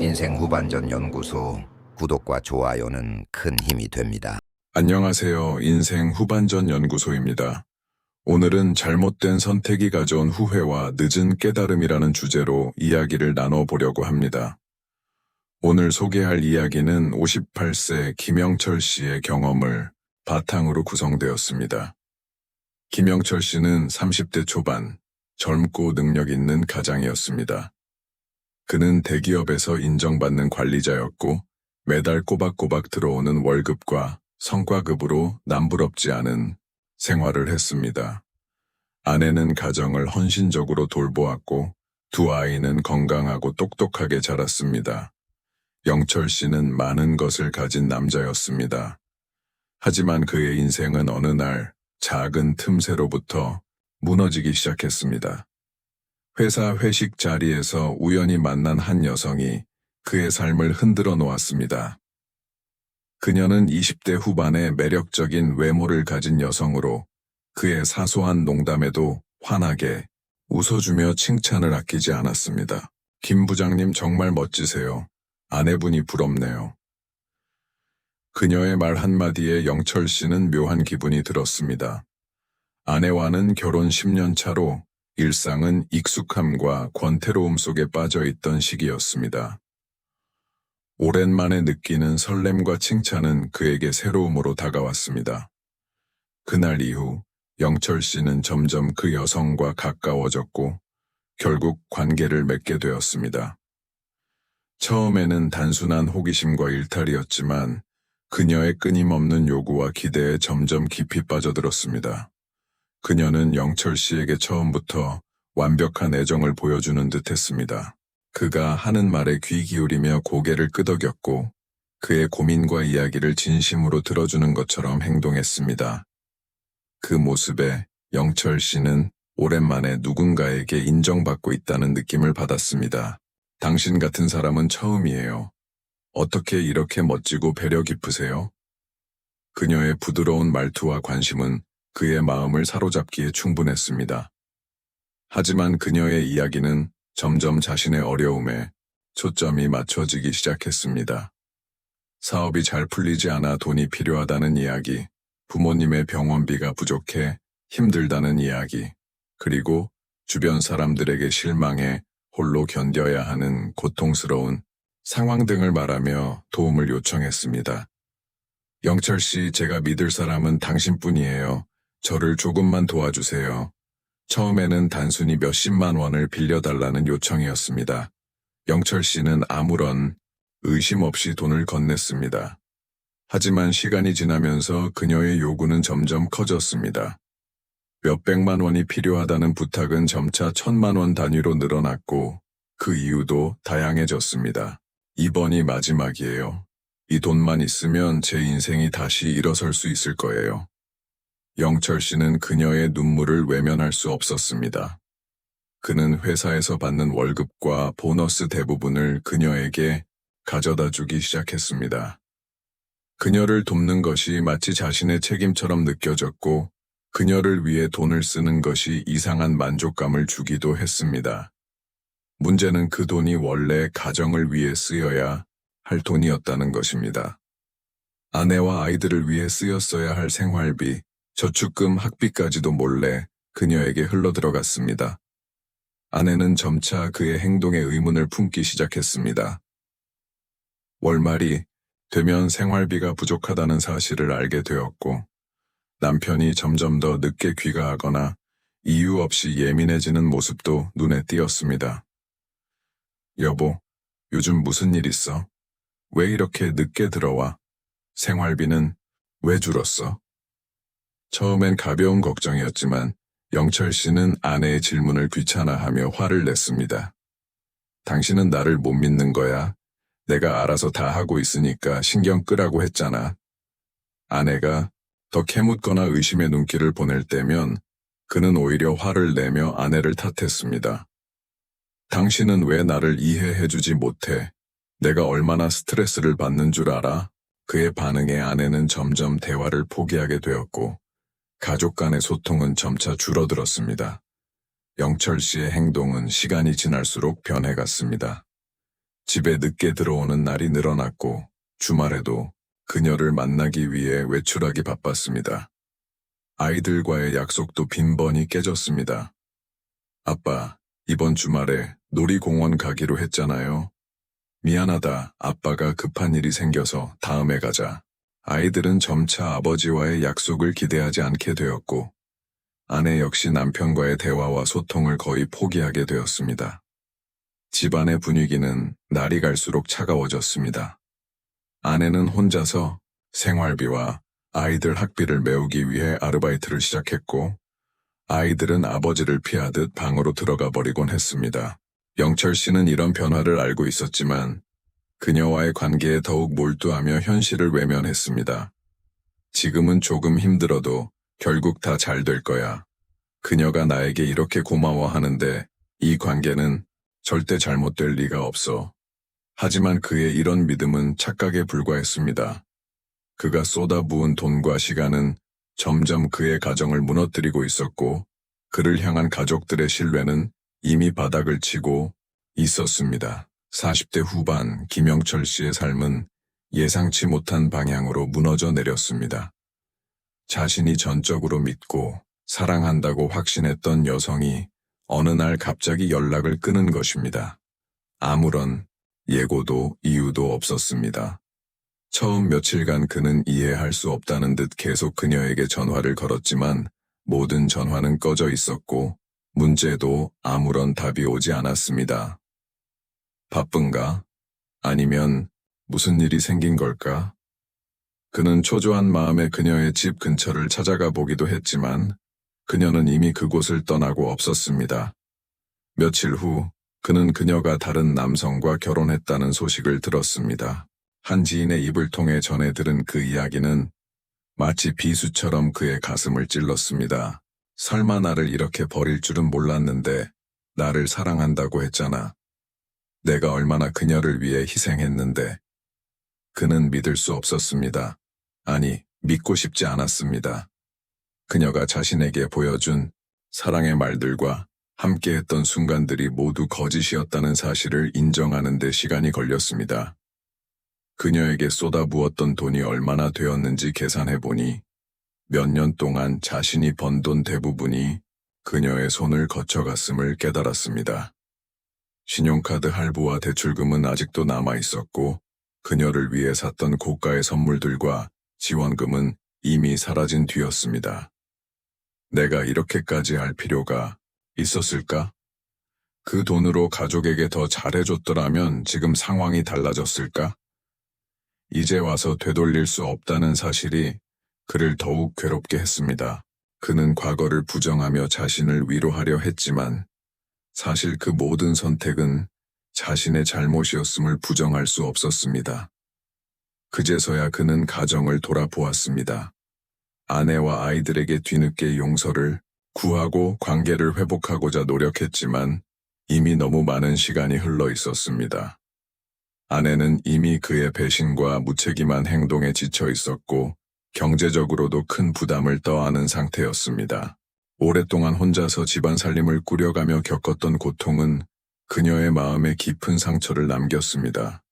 인생 후반전 연구소 구독과 좋아요는 큰 힘이 됩니다. 안녕하세요. 인생 후반전 연구소입니다. 오늘은 잘못된 선택이 가져온 후회와 늦은 깨달음이라는 주제로 이야기를 나눠보려고 합니다. 오늘 소개할 이야기는 58세 김영철 씨의 경험을 바탕으로 구성되었습니다. 김영철 씨는 30대 초반, 젊고 능력 있는 가장이었습니다. 그는 대기업에서 인정받는 관리자였고 매달 꼬박꼬박 들어오는 월급과 성과급으로 남부럽지 않은 생활을 했습니다. 아내는 가정을 헌신적으로 돌보았고 두 아이는 건강하고 똑똑하게 자랐습니다. 영철 씨는 많은 것을 가진 남자였습니다. 하지만 그의 인생은 어느 날 작은 틈새로부터 무너지기 시작했습니다. 회사 회식 자리에서 우연히 만난 한 여성이 그의 삶을 흔들어 놓았습니다. 그녀는 20대 후반의 매력적인 외모를 가진 여성으로 그의 사소한 농담에도 환하게 웃어주며 칭찬을 아끼지 않았습니다. 김 부장님 정말 멋지세요. 아내분이 부럽네요. 그녀의 말 한마디에 영철 씨는 묘한 기분이 들었습니다. 아내와는 결혼 10년 차로 일상은 익숙함과 권태로움 속에 빠져 있던 시기였습니다. 오랜만에 느끼는 설렘과 칭찬은 그에게 새로움으로 다가왔습니다. 그날 이후 영철 씨는 점점 그 여성과 가까워졌고 결국 관계를 맺게 되었습니다. 처음에는 단순한 호기심과 일탈이었지만 그녀의 끊임없는 요구와 기대에 점점 깊이 빠져들었습니다. 그녀는 영철 씨에게 처음부터 완벽한 애정을 보여주는 듯 했습니다. 그가 하는 말에 귀 기울이며 고개를 끄덕였고 그의 고민과 이야기를 진심으로 들어주는 것처럼 행동했습니다. 그 모습에 영철 씨는 오랜만에 누군가에게 인정받고 있다는 느낌을 받았습니다. 당신 같은 사람은 처음이에요. 어떻게 이렇게 멋지고 배려 깊으세요? 그녀의 부드러운 말투와 관심은 그의 마음을 사로잡기에 충분했습니다. 하지만 그녀의 이야기는 점점 자신의 어려움에 초점이 맞춰지기 시작했습니다. 사업이 잘 풀리지 않아 돈이 필요하다는 이야기, 부모님의 병원비가 부족해 힘들다는 이야기, 그리고 주변 사람들에게 실망해 홀로 견뎌야 하는 고통스러운 상황 등을 말하며 도움을 요청했습니다. 영철 씨, 제가 믿을 사람은 당신뿐이에요. 저를 조금만 도와주세요. 처음에는 단순히 몇십만 원을 빌려달라는 요청이었습니다. 영철 씨는 아무런 의심 없이 돈을 건넸습니다. 하지만 시간이 지나면서 그녀의 요구는 점점 커졌습니다. 몇백만 원이 필요하다는 부탁은 점차 천만 원 단위로 늘어났고 그 이유도 다양해졌습니다. 이번이 마지막이에요. 이 돈만 있으면 제 인생이 다시 일어설 수 있을 거예요. 영철 씨는 그녀의 눈물을 외면할 수 없었습니다. 그는 회사에서 받는 월급과 보너스 대부분을 그녀에게 가져다 주기 시작했습니다. 그녀를 돕는 것이 마치 자신의 책임처럼 느껴졌고 그녀를 위해 돈을 쓰는 것이 이상한 만족감을 주기도 했습니다. 문제는 그 돈이 원래 가정을 위해 쓰여야 할 돈이었다는 것입니다. 아내와 아이들을 위해 쓰였어야 할 생활비, 저축금 학비까지도 몰래 그녀에게 흘러들어갔습니다. 아내는 점차 그의 행동에 의문을 품기 시작했습니다. 월말이 되면 생활비가 부족하다는 사실을 알게 되었고, 남편이 점점 더 늦게 귀가하거나 이유 없이 예민해지는 모습도 눈에 띄었습니다. 여보, 요즘 무슨 일 있어? 왜 이렇게 늦게 들어와? 생활비는 왜 줄었어? 처음엔 가벼운 걱정이었지만 영철 씨는 아내의 질문을 귀찮아하며 화를 냈습니다. 당신은 나를 못 믿는 거야. 내가 알아서 다 하고 있으니까 신경 끄라고 했잖아. 아내가 더 캐묻거나 의심의 눈길을 보낼 때면 그는 오히려 화를 내며 아내를 탓했습니다. 당신은 왜 나를 이해해주지 못해? 내가 얼마나 스트레스를 받는 줄 알아? 그의 반응에 아내는 점점 대화를 포기하게 되었고 가족 간의 소통은 점차 줄어들었습니다. 영철 씨의 행동은 시간이 지날수록 변해갔습니다. 집에 늦게 들어오는 날이 늘어났고 주말에도 그녀를 만나기 위해 외출하기 바빴습니다. 아이들과의 약속도 빈번히 깨졌습니다. 아빠, 이번 주말에 놀이공원 가기로 했잖아요. 미안하다. 아빠가 급한 일이 생겨서 다음에 가자. 아이들은 점차 아버지와의 약속을 기대하지 않게 되었고, 아내 역시 남편과의 대화와 소통을 거의 포기하게 되었습니다. 집안의 분위기는 날이 갈수록 차가워졌습니다. 아내는 혼자서 생활비와 아이들 학비를 메우기 위해 아르바이트를 시작했고, 아이들은 아버지를 피하듯 방으로 들어가 버리곤 했습니다. 영철 씨는 이런 변화를 알고 있었지만, 그녀와의 관계에 더욱 몰두하며 현실을 외면했습니다. 지금은 조금 힘들어도 결국 다 잘 될 거야. 그녀가 나에게 이렇게 고마워하는데 이 관계는 절대 잘못될 리가 없어. 하지만 그의 이런 믿음은 착각에 불과했습니다. 그가 쏟아부은 돈과 시간은 점점 그의 가정을 무너뜨리고 있었고, 그를 향한 가족들의 신뢰는 이미 바닥을 치고 있었습니다. 40대 후반 김영철 씨의 삶은 예상치 못한 방향으로 무너져 내렸습니다. 자신이 전적으로 믿고 사랑한다고 확신했던 여성이 어느 날 갑자기 연락을 끊은 것입니다. 아무런 예고도 이유도 없었습니다. 처음 며칠간 그는 이해할 수 없다는 듯 계속 그녀에게 전화를 걸었지만 모든 전화는 꺼져 있었고 문제도 아무런 답이 오지 않았습니다. 바쁜가? 아니면 무슨 일이 생긴 걸까? 그는 초조한 마음에 그녀의 집 근처를 찾아가 보기도 했지만 그녀는 이미 그곳을 떠나고 없었습니다. 며칠 후 그는 그녀가 다른 남성과 결혼했다는 소식을 들었습니다. 한 지인의 입을 통해 전해 들은 그 이야기는 마치 비수처럼 그의 가슴을 찔렀습니다. 설마 나를 이렇게 버릴 줄은 몰랐는데 나를 사랑한다고 했잖아. 내가 얼마나 그녀를 위해 희생했는데. 그는 믿을 수 없었습니다. 아니, 믿고 싶지 않았습니다. 그녀가 자신에게 보여준 사랑의 말들과 함께했던 순간들이 모두 거짓이었다는 사실을 인정하는 데 시간이 걸렸습니다. 그녀에게 쏟아부었던 돈이 얼마나 되었는지 계산해보니 몇 년 동안 자신이 번 돈 대부분이 그녀의 손을 거쳐갔음을 깨달았습니다. 신용카드 할부와 대출금은 아직도 남아 있었고 그녀를 위해 샀던 고가의 선물들과 지원금은 이미 사라진 뒤였습니다. 내가 이렇게까지 할 필요가 있었을까? 그 돈으로 가족에게 더 잘해줬더라면 지금 상황이 달라졌을까? 이제 와서 되돌릴 수 없다는 사실이 그를 더욱 괴롭게 했습니다. 그는 과거를 부정하며 자신을 위로하려 했지만 사실 그 모든 선택은 자신의 잘못이었음을 부정할 수 없었습니다. 그제서야 그는 가정을 돌아보았습니다. 아내와 아이들에게 뒤늦게 용서를 구하고 관계를 회복하고자 노력했지만 이미 너무 많은 시간이 흘러 있었습니다. 아내는 이미 그의 배신과 무책임한 행동에 지쳐 있었고 경제적으로도 큰 부담을 떠안은 상태였습니다. 오랫동안 혼자서 집안 살림을 꾸려가며 겪었던 고통은 그녀의 마음에 깊은 상처를 남겼습니다.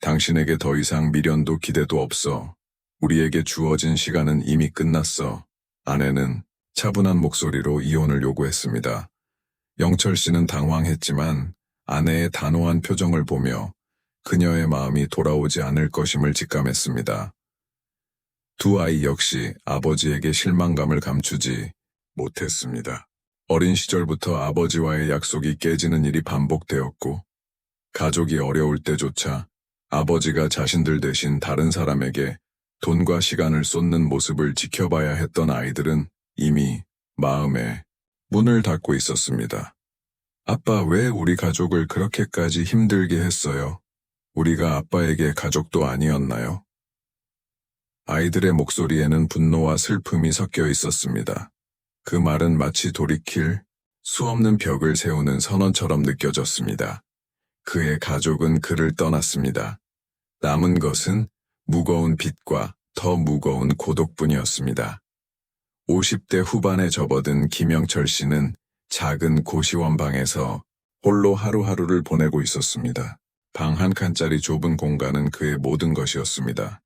당신에게 더 이상 미련도 기대도 없어. 우리에게 주어진 시간은 이미 끝났어. 아내는 차분한 목소리로 이혼을 요구했습니다. 영철 씨는 당황했지만 아내의 단호한 표정을 보며 그녀의 마음이 돌아오지 않을 것임을 직감했습니다. 두 아이 역시 아버지에게 실망감을 감추지 못했습니다. 어린 시절부터 아버지와의 약속이 깨지는 일이 반복되었고, 가족이 어려울 때조차 아버지가 자신들 대신 다른 사람에게 돈과 시간을 쏟는 모습을 지켜봐야 했던 아이들은 이미 마음에 문을 닫고 있었습니다. 아빠 왜 우리 가족을 그렇게까지 힘들게 했어요? 우리가 아빠에게 가족도 아니었나요? 아이들의 목소리에는 분노와 슬픔이 섞여 있었습니다. 그 말은 마치 돌이킬 수 없는 벽을 세우는 선언처럼 느껴졌습니다. 그의 가족은 그를 떠났습니다. 남은 것은 무거운 빚과 더 무거운 고독뿐이었습니다. 50대 후반에 접어든 김영철 씨는 작은 고시원 방에서 홀로 하루하루를 보내고 있었습니다. 방 한 칸짜리 좁은 공간은 그의 모든 것이었습니다.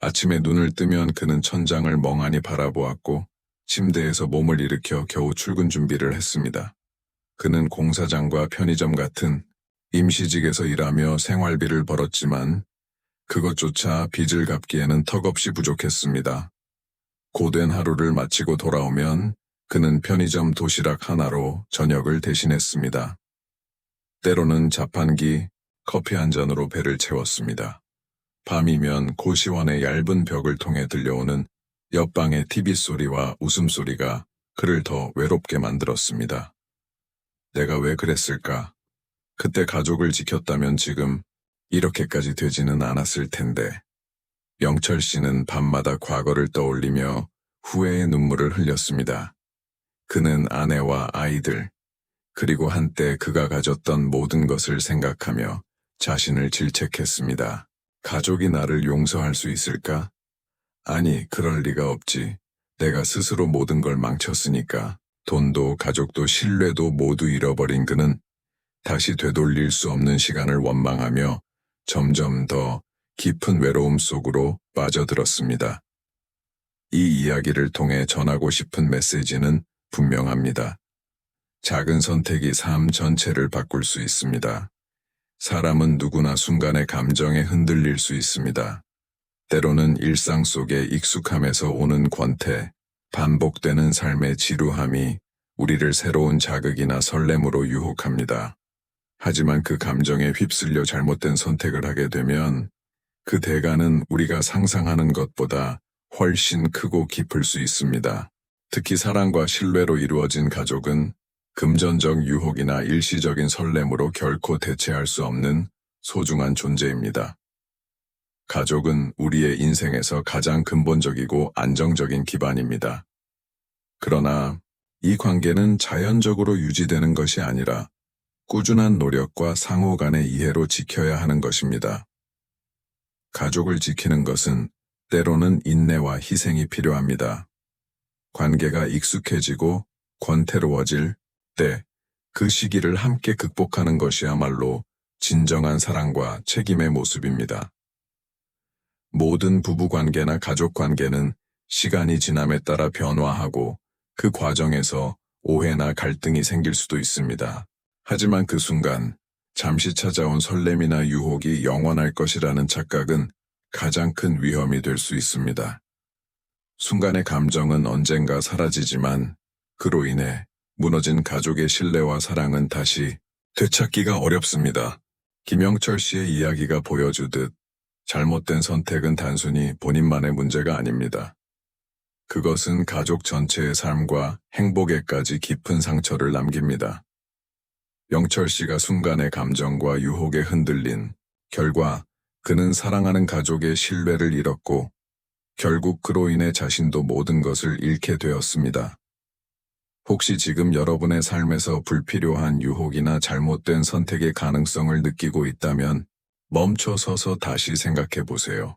아침에 눈을 뜨면 그는 천장을 멍하니 바라보았고 침대에서 몸을 일으켜 겨우 출근 준비를 했습니다. 그는 공사장과 편의점 같은 임시직에서 일하며 생활비를 벌었지만 그것조차 빚을 갚기에는 턱없이 부족했습니다. 고된 하루를 마치고 돌아오면 그는 편의점 도시락 하나로 저녁을 대신했습니다. 때로는 자판기, 커피 한 잔으로 배를 채웠습니다. 밤이면 고시원의 얇은 벽을 통해 들려오는 옆방의 TV 소리와 웃음소리가 그를 더 외롭게 만들었습니다. 내가 왜 그랬을까? 그때 가족을 지켰다면 지금 이렇게까지 되지는 않았을 텐데. 영철 씨는 밤마다 과거를 떠올리며 후회의 눈물을 흘렸습니다. 그는 아내와 아이들, 그리고 한때 그가 가졌던 모든 것을 생각하며 자신을 질책했습니다. 가족이 나를 용서할 수 있을까? 아니, 그럴 리가 없지. 내가 스스로 모든 걸 망쳤으니까. 돈도 가족도 신뢰도 모두 잃어버린 그는 다시 되돌릴 수 없는 시간을 원망하며 점점 더 깊은 외로움 속으로 빠져들었습니다. 이 이야기를 통해 전하고 싶은 메시지는 분명합니다. 작은 선택이 삶 전체를 바꿀 수 있습니다. 사람은 누구나 순간의 감정에 흔들릴 수 있습니다. 때로는 일상 속의 익숙함에서 오는 권태, 반복되는 삶의 지루함이 우리를 새로운 자극이나 설렘으로 유혹합니다. 하지만 그 감정에 휩쓸려 잘못된 선택을 하게 되면 그 대가는 우리가 상상하는 것보다 훨씬 크고 깊을 수 있습니다. 특히 사랑과 신뢰로 이루어진 가족은 금전적 유혹이나 일시적인 설렘으로 결코 대체할 수 없는 소중한 존재입니다. 가족은 우리의 인생에서 가장 근본적이고 안정적인 기반입니다. 그러나 이 관계는 자연적으로 유지되는 것이 아니라 꾸준한 노력과 상호 간의 이해로 지켜야 하는 것입니다. 가족을 지키는 것은 때로는 인내와 희생이 필요합니다. 관계가 익숙해지고 권태로워질 때 그 시기를 함께 극복하는 것이야말로 진정한 사랑과 책임의 모습입니다. 모든 부부 관계나 가족 관계는 시간이 지남에 따라 변화하고 그 과정에서 오해나 갈등이 생길 수도 있습니다. 하지만 그 순간 잠시 찾아온 설렘이나 유혹이 영원할 것이라는 착각은 가장 큰 위험이 될 수 있습니다. 순간의 감정은 언젠가 사라지지만 그로 인해 무너진 가족의 신뢰와 사랑은 다시 되찾기가 어렵습니다. 김영철 씨의 이야기가 보여주듯 잘못된 선택은 단순히 본인만의 문제가 아닙니다. 그것은 가족 전체의 삶과 행복에까지 깊은 상처를 남깁니다. 영철 씨가 순간의 감정과 유혹에 흔들린 결과 그는 사랑하는 가족의 신뢰를 잃었고 결국 그로 인해 자신도 모든 것을 잃게 되었습니다. 혹시 지금 여러분의 삶에서 불필요한 유혹이나 잘못된 선택의 가능성을 느끼고 있다면 멈춰 서서 다시 생각해 보세요.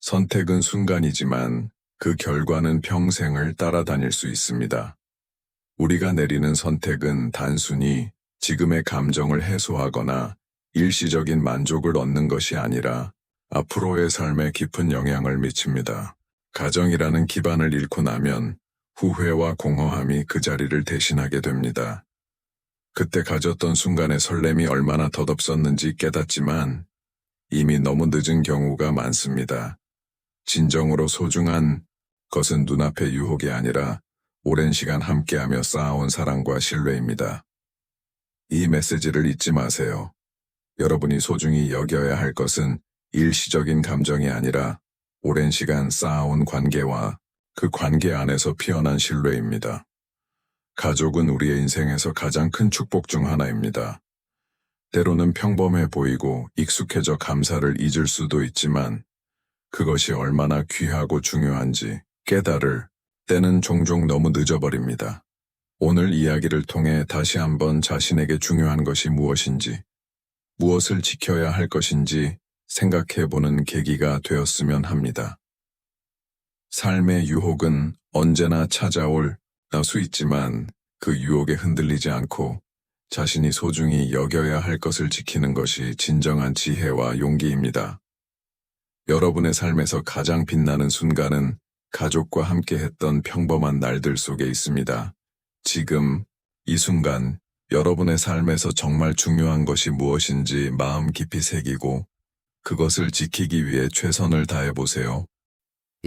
선택은 순간이지만 그 결과는 평생을 따라다닐 수 있습니다. 우리가 내리는 선택은 단순히 지금의 감정을 해소하거나 일시적인 만족을 얻는 것이 아니라 앞으로의 삶에 깊은 영향을 미칩니다. 가정이라는 기반을 잃고 나면 후회와 공허함이 그 자리를 대신하게 됩니다. 그때 가졌던 순간의 설렘이 얼마나 덧없었는지 깨닫지만 이미 너무 늦은 경우가 많습니다. 진정으로 소중한 것은 눈앞의 유혹이 아니라 오랜 시간 함께하며 쌓아온 사랑과 신뢰입니다. 이 메시지를 잊지 마세요. 여러분이 소중히 여겨야 할 것은 일시적인 감정이 아니라 오랜 시간 쌓아온 관계와 그 관계 안에서 피어난 신뢰입니다. 가족은 우리의 인생에서 가장 큰 축복 중 하나입니다. 때로는 평범해 보이고 익숙해져 감사를 잊을 수도 있지만 그것이 얼마나 귀하고 중요한지 깨달을 때는 종종 너무 늦어버립니다. 오늘 이야기를 통해 다시 한번 자신에게 중요한 것이 무엇인지, 무엇을 지켜야 할 것인지 생각해보는 계기가 되었으면 합니다. 삶의 유혹은 언제나 찾아올 수 있지만 그 유혹에 흔들리지 않고 자신이 소중히 여겨야 할 것을 지키는 것이 진정한 지혜와 용기입니다. 여러분의 삶에서 가장 빛나는 순간은 가족과 함께 했던 평범한 날들 속에 있습니다. 지금, 이 순간, 여러분의 삶에서 정말 중요한 것이 무엇인지 마음 깊이 새기고 그것을 지키기 위해 최선을 다해 보세요.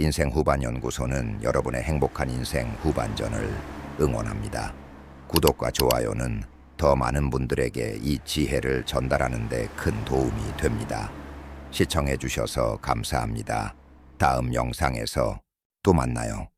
인생 후반 연구소는 여러분의 행복한 인생 후반전을 응원합니다. 구독과 좋아요는 더 많은 분들에게 이 지혜를 전달하는 데 큰 도움이 됩니다. 시청해 주셔서 감사합니다. 다음 영상에서 또 만나요.